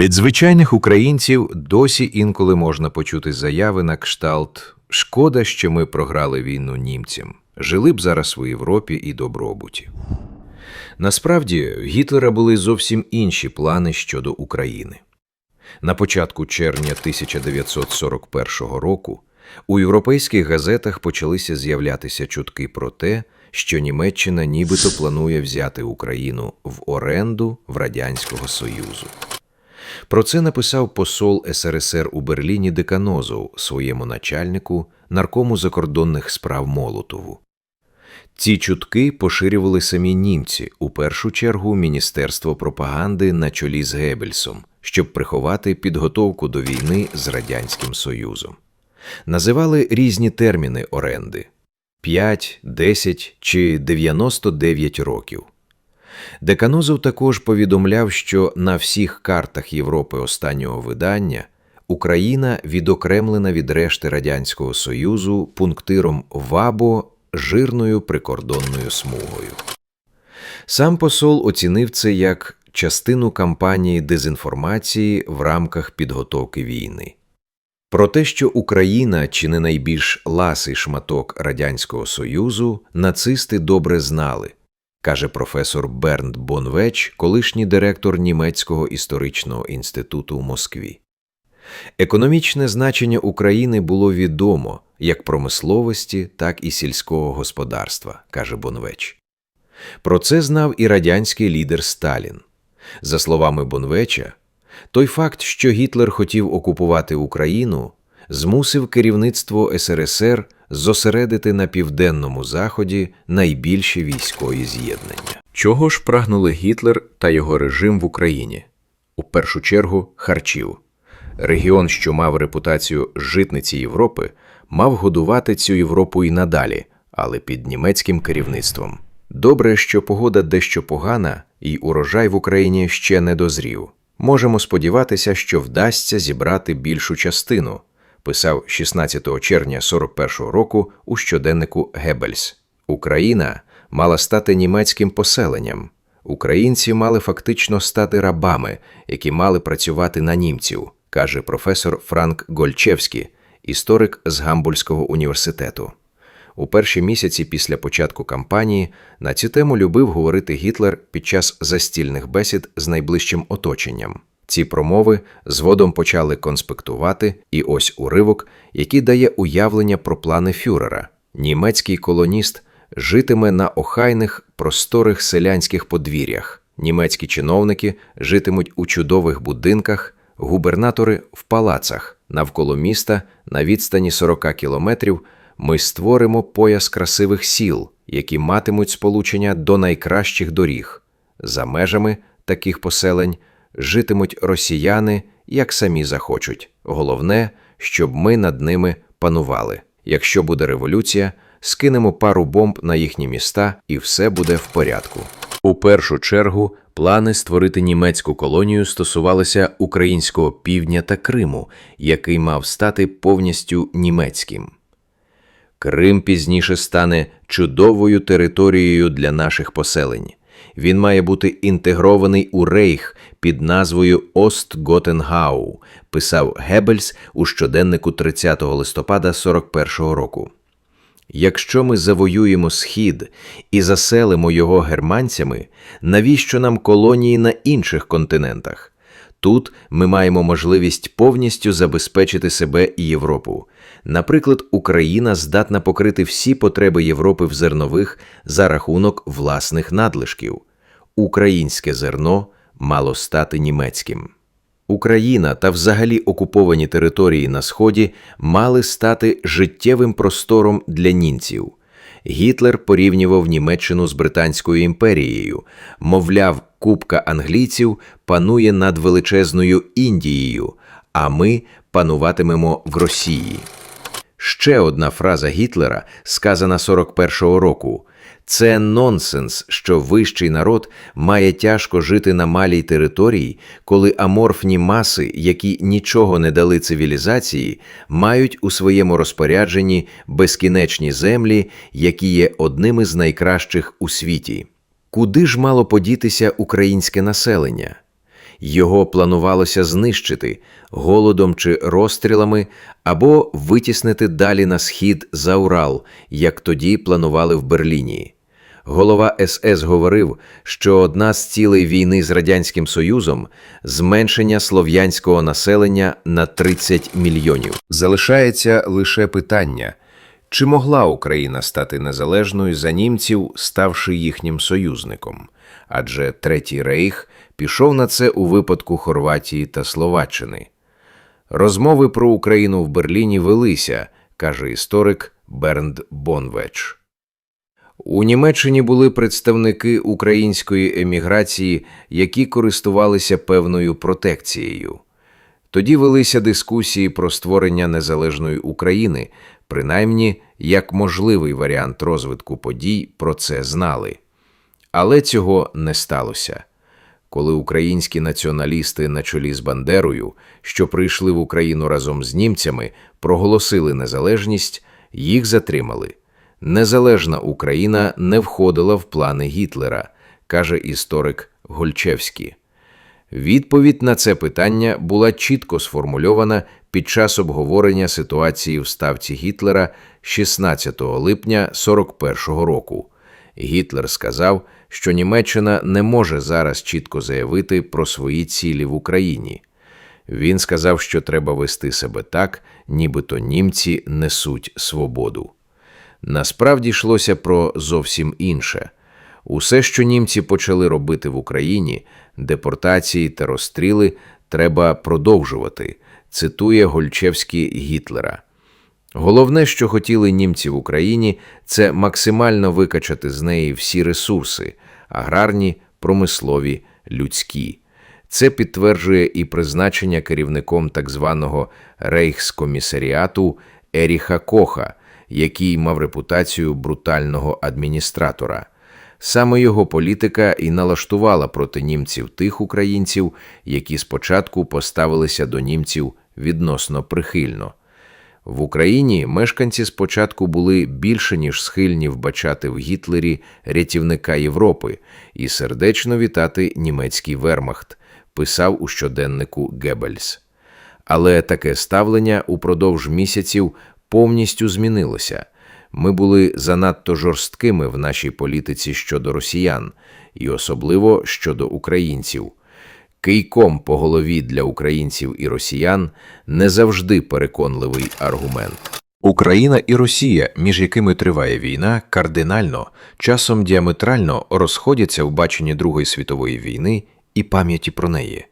Від звичайних українців досі інколи можна почути заяви на кшталт Шкода, що ми програли війну німцям. Жили б зараз у Європі і добробуті. Насправді, Гітлера були зовсім інші плани щодо України. На початку червня 1941 року у європейських газетах почалися з'являтися чутки про те, що Німеччина нібито планує взяти Україну в оренду в Радянського Союзу. Про це написав посол СРСР у Берліні Деканозов своєму начальнику, наркому закордонних справ Молотову. Ці чутки поширювали самі німці, у першу чергу Міністерство пропаганди на чолі з Геббельсом, щоб приховати підготовку до війни з Радянським Союзом. Називали різні терміни оренди 5, 10 чи 99 років. Деканозов також повідомляв, що на всіх картах Європи останнього видання Україна відокремлена від решти Радянського Союзу пунктиром ВАБО жирною прикордонною смугою. Сам посол оцінив це як частину кампанії дезінформації в рамках підготовки війни. Про те, що Україна чи не найбільш ласий шматок Радянського Союзу, нацисти добре знали, каже професор Бернд Бонвеч, колишній директор Німецького історичного інституту в Москві. Економічне значення України було відомо як промисловості, так і сільського господарства, каже Бонвеч. Про це знав і радянський лідер Сталін. За словами Бонвеча, той факт, що Гітлер хотів окупувати Україну, змусив керівництво СРСР зосередити на південному заході найбільші військові з'єднання. Чого ж прагнули Гітлер та його режим в Україні? У першу чергу харчів. Регіон, що мав репутацію житниці Європи, мав годувати цю Європу і надалі, але під німецьким керівництвом. Добре, що погода дещо погана, і урожай в Україні ще не дозрів. Можемо сподіватися, що вдасться зібрати більшу частину, писав 16 червня 41-го року у щоденнику Геббельс. Україна мала стати німецьким поселенням. Українці мали фактично стати рабами, які мали працювати на німців, каже професор Франк Гольчевський, історик з Гамбурзького університету. У перші місяці після початку кампанії на цю тему любив говорити Гітлер під час застільних бесід з найближчим оточенням. Ці промови згодом почали конспектувати, і ось уривок, який дає уявлення про плани фюрера. Німецький колоніст житиме на охайних, просторих селянських подвір'ях. Німецькі чиновники житимуть у чудових будинках, губернатори в палацах навколо міста на відстані 40 кілометрів. Ми створимо пояс красивих сіл, які матимуть сполучення до найкращих доріг. За межами таких поселень житимуть росіяни, як самі захочуть. Головне, щоб ми над ними панували. Якщо буде революція, скинемо пару бомб на їхні міста, і все буде в порядку. У першу чергу плани створити німецьку колонію стосувалися українського півдня та Криму, який мав стати повністю німецьким. Крим пізніше стане чудовою територією для наших поселень. Він має бути інтегрований у рейх під назвою Остготенгау, писав Геббельс у щоденнику 30 листопада 41-го року. Якщо ми завоюємо схід і заселимо його германцями, навіщо нам колонії на інших континентах? Тут ми маємо можливість повністю забезпечити себе і Європу. Наприклад, Україна здатна покрити всі потреби Європи в зернових за рахунок власних надлишків. Українське зерно мало стати німецьким. Україна та взагалі окуповані території на Сході мали стати життєвим простором для німців. Гітлер порівнював Німеччину з Британською імперією, мовляв, купка англійців панує над величезною Індією, а ми пануватимемо в Росії. Ще одна фраза Гітлера, сказана 41-го року. Це нонсенс, що вищий народ має тяжко жити на малій території, коли аморфні маси, які нічого не дали цивілізації, мають у своєму розпорядженні безкінечні землі, які є одними з найкращих у світі. Куди ж мало подітися українське населення? Його планувалося знищити голодом чи розстрілами або витіснити далі на схід за Урал, як тоді планували в Берліні. Голова СС говорив, що одна з цілей війни з Радянським Союзом зменшення слов'янського населення на 30 мільйонів. Залишається лише питання, чи могла Україна стати незалежною за німців, ставши їхнім союзником? Адже Третій Рейх пішов на це у випадку Хорватії та Словаччини. Розмови про Україну в Берліні велися, каже історик Бернд Бонвеч. У Німеччині були представники української еміграції, які користувалися певною протекцією. Тоді велися дискусії про створення незалежної України, принаймні як можливий варіант розвитку подій про це знали. Але цього не сталося. Коли українські націоналісти на чолі з Бандерою, що прийшли в Україну разом з німцями, проголосили незалежність, їх затримали. Незалежна Україна не входила в плани Гітлера, каже історик Гольчевський. Відповідь на це питання була чітко сформульована під час обговорення ситуації в ставці Гітлера 16 липня 41-го року. Гітлер сказав, що Німеччина не може зараз чітко заявити про свої цілі в Україні. Він сказав, що треба вести себе так, нібито німці несуть свободу. Насправді йшлося про зовсім інше. Усе, що німці почали робити в Україні, депортації та розстріли, треба продовжувати, цитує Гольчевський Гітлера. Головне, що хотіли німці в Україні, це максимально викачати з неї всі ресурси аграрні, промислові, людські. Це підтверджує і призначення керівником так званого рейхскомісаріату Еріха Коха, який мав репутацію брутального адміністратора. Саме його політика і налаштувала проти німців тих українців, які спочатку поставилися до німців відносно прихильно. В Україні мешканці спочатку були більше ніж схильні вбачати в Гітлері рятівника Європи і сердечно вітати німецький вермахт, писав у щоденнику Геббельс. Але таке ставлення упродовж місяців повністю змінилося. Ми були занадто жорсткими в нашій політиці щодо росіян, і особливо щодо українців. Кийком по голові для українців і росіян не завжди переконливий аргумент. Україна і Росія, між якими триває війна, кардинально, часом діаметрально розходяться в баченні Другої світової війни і пам'яті про неї.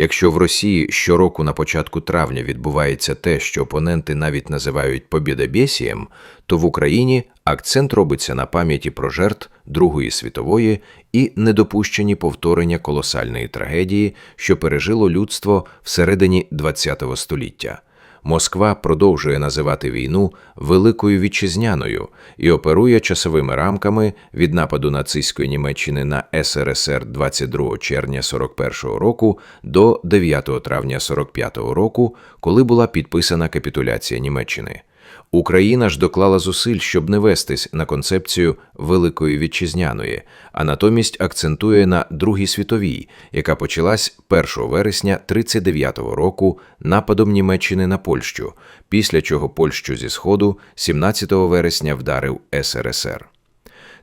Якщо в Росії щороку на початку травня відбувається те, що опоненти навіть називають побєдобєсієм, то в Україні акцент робиться на пам'яті про жертв Другої світової і недопущені повторення колосальної трагедії, що пережило людство всередині ХХ століття. Москва продовжує називати війну Великою Вітчизняною і оперує часовими рамками від нападу нацистської Німеччини на СРСР 22 червня 41-го року до 9 травня 45-го року, коли була підписана капітуляція Німеччини. Україна ж доклала зусиль, щоб не вестись на концепцію Великої Вітчизняної, а натомість акцентує на Другій світовій, яка почалась 1 вересня 39-го року нападом Німеччини на Польщу, після чого Польщу зі Сходу 17 вересня вдарив СРСР.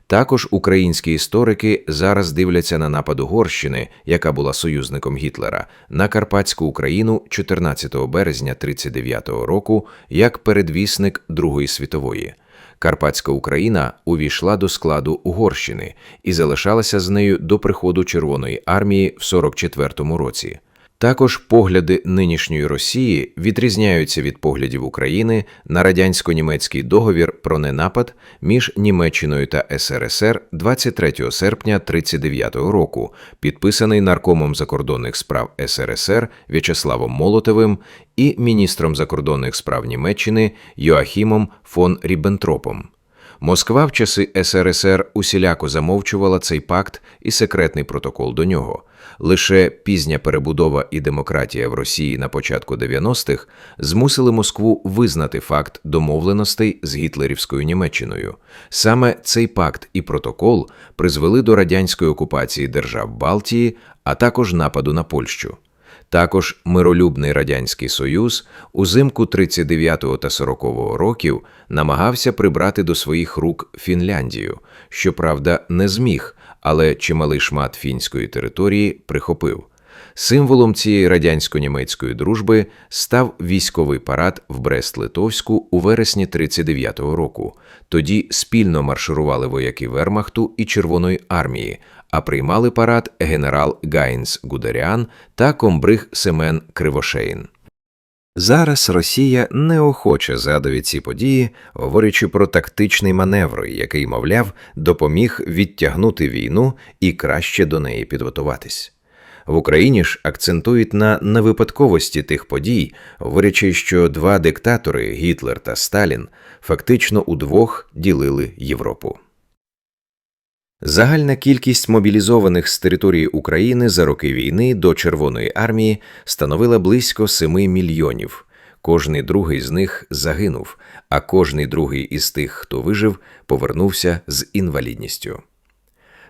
Також українські історики зараз дивляться на напад Угорщини, яка була союзником Гітлера, на Карпатську Україну 14 березня 39-го року як передвісник Другої світової. Карпатська Україна увійшла до складу Угорщини і залишалася з нею до приходу Червоної армії в 44-му році. Також погляди нинішньої Росії відрізняються від поглядів України на радянсько-німецький договір про ненапад між Німеччиною та СРСР 23 серпня 1939 року, підписаний наркомом закордонних справ СРСР В'ячеславом Молотовим і міністром закордонних справ Німеччини Йоахімом фон Ріббентропом. Москва в часи СРСР усіляко замовчувала цей пакт і секретний протокол до нього. Лише пізня перебудова і демократія в Росії на початку 90-х змусили Москву визнати факт домовленостей з гітлерівською Німеччиною. Саме цей пакт і протокол призвели до радянської окупації держав Балтії, а також нападу на Польщу. Також миролюбний радянський союз узимку 39-го та 40-го років намагався прибрати до своїх рук Фінляндію, щоправда, не зміг, але чималий шмат фінської території прихопив. Символом цієї радянсько-німецької дружби став військовий парад в Брест-Литовську у вересні 39-го року. Тоді спільно марширували вояки Вермахту і Червоної армії, а приймали парад генерал Гайнс Гударян та комбриг Семен Кривошеїн. Зараз Росія неохоче згадує ці події, говорячи про тактичний маневр, який, мовляв, допоміг відтягнути війну і краще до неї підготуватись. В Україні ж акцентують на невипадковості тих подій, говорячи, що два диктатори Гітлер та Сталін фактично удвох ділили Європу. Загальна кількість мобілізованих з території України за роки війни до Червоної армії становила близько 7 мільйонів. Кожний другий з них загинув, а кожний другий із тих, хто вижив, повернувся з інвалідністю.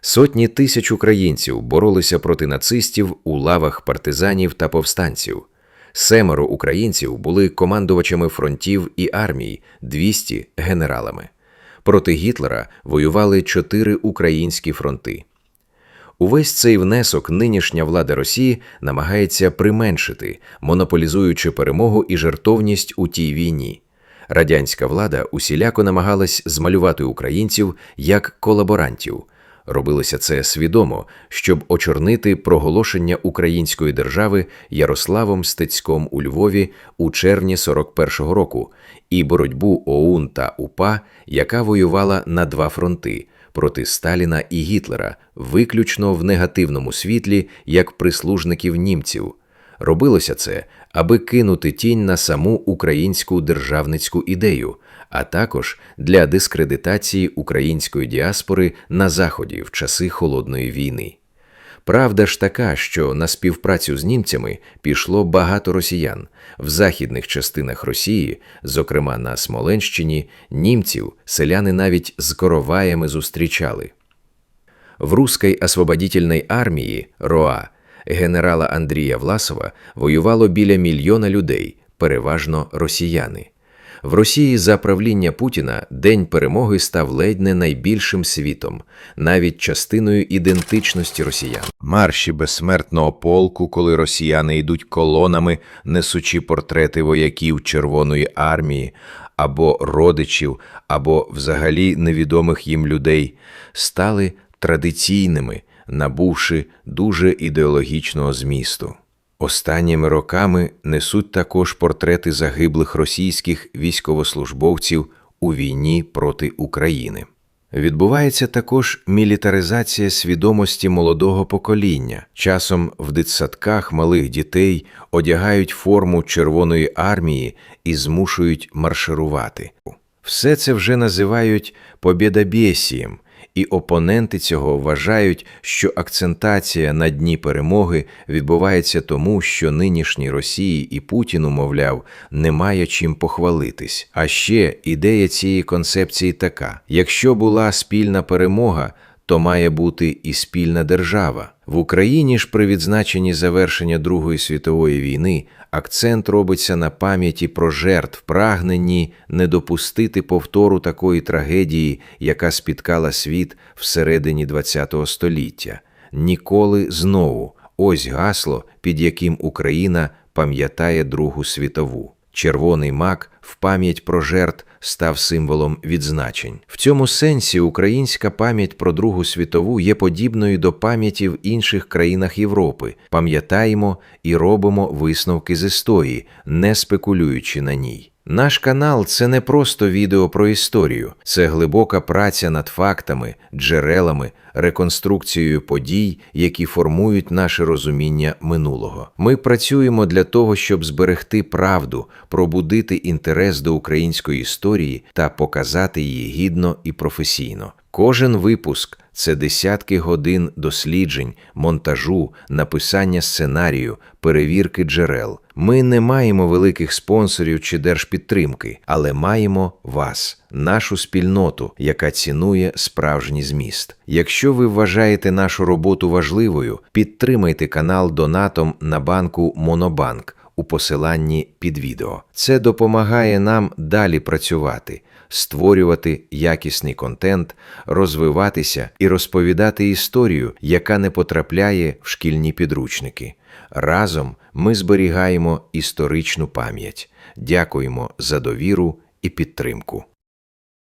Сотні тисяч українців боролися проти нацистів у лавах партизанів та повстанців. Семеро українців були командувачами фронтів і армій, 200 – генералами. Проти Гітлера воювали чотири українські фронти. Увесь цей внесок нинішня влада Росії намагається применшити, монополізуючи перемогу і жертовність у тій війні. Радянська влада усіляко намагалась змалювати українців як колаборантів. Робилося це свідомо, щоб очорнити проголошення української держави Ярославом Стецьком у Львові у червні 41-го року і боротьбу ОУН та УПА, яка воювала на два фронти проти Сталіна і Гітлера, виключно в негативному світлі як прислужників німців. Робилося це, аби кинути тінь на саму українську державницьку ідею, а також для дискредитації української діаспори на Заході в часи холодної війни. Правда ж така, що на співпрацю з німцями пішло багато росіян в західних частинах Росії, зокрема на Смоленщині, німців селяни навіть з короваями зустрічали. В Руській освободительній армії РОА генерала Андрія Власова воювало біля мільйона людей, переважно росіяни. В Росії за правління Путіна День перемоги став ледь не найбільшим світом, навіть частиною ідентичності росіян. Марші безсмертного полку, коли росіяни йдуть колонами, несучи портрети вояків Червоної армії або родичів, або взагалі невідомих їм людей, стали традиційними, набувши дуже ідеологічного змісту. Останніми роками несуть також портрети загиблих російських військовослужбовців у війні проти України. Відбувається також мілітаризація свідомості молодого покоління. Часом в дитсадках малих дітей одягають форму Червоної армії і змушують марширувати. Все це вже називають побєдобєсієм, і опоненти цього вважають, що акцентація на дні перемоги відбувається тому, що нинішній Росії і Путіну, мовляв, немає чим похвалитись. А ще ідея цієї концепції така: якщо була спільна перемога, то має бути і спільна держава. В Україні ж при відзначенні завершення Другої світової війни акцент робиться на пам'яті про жертв, прагненні не допустити повтору такої трагедії, яка спіткала світ всередині ХХ століття. Ніколи знову ось гасло, під яким Україна пам'ятає Другу світову. Червоний мак в пам'ять про жертв став символом відзначень. В цьому сенсі українська пам'ять про Другу світову є подібною до пам'яті в інших країнах Європи. Пам'ятаємо і робимо висновки з історії, не спекулюючи на ній. Наш канал це не просто відео про історію, це глибока праця над фактами, джерелами, реконструкцією подій, які формують наше розуміння минулого. Ми працюємо для того, щоб зберегти правду, пробудити інтерес до української історії та показати її гідно і професійно. Кожен випуск це десятки годин досліджень, монтажу, написання сценарію, перевірки джерел. Ми не маємо великих спонсорів чи держпідтримки, але маємо вас, нашу спільноту, яка цінує справжній зміст. Якщо ви вважаєте нашу роботу важливою, підтримайте канал донатом на банку Монобанк у посиланні під відео. Це допомагає нам далі працювати, створювати якісний контент, розвиватися і розповідати історію, яка не потрапляє в шкільні підручники. Разом ми зберігаємо історичну пам'ять. Дякуємо за довіру і підтримку.